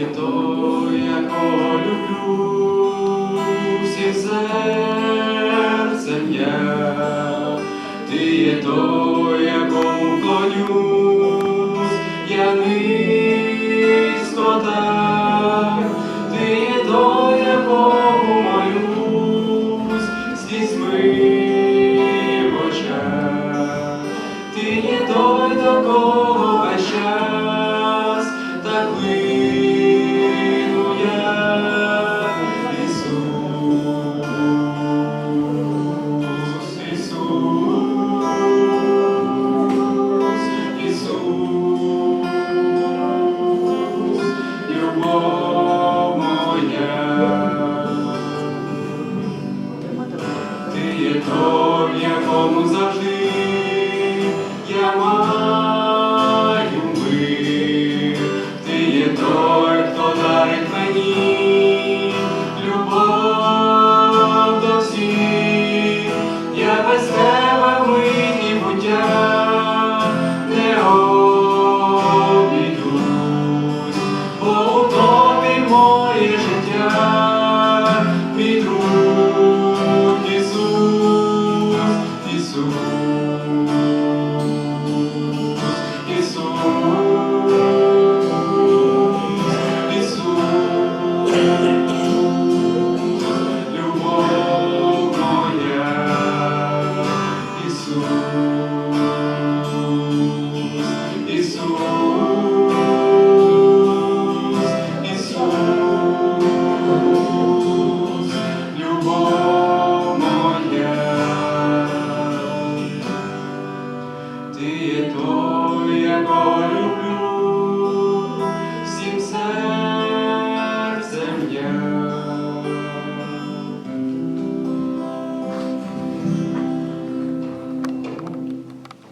є той, якого люблю всім ти є той, якому клонюсь, я низько так. Ти є той, в якому завжди я маю мир. Ти є той, хто дарить мені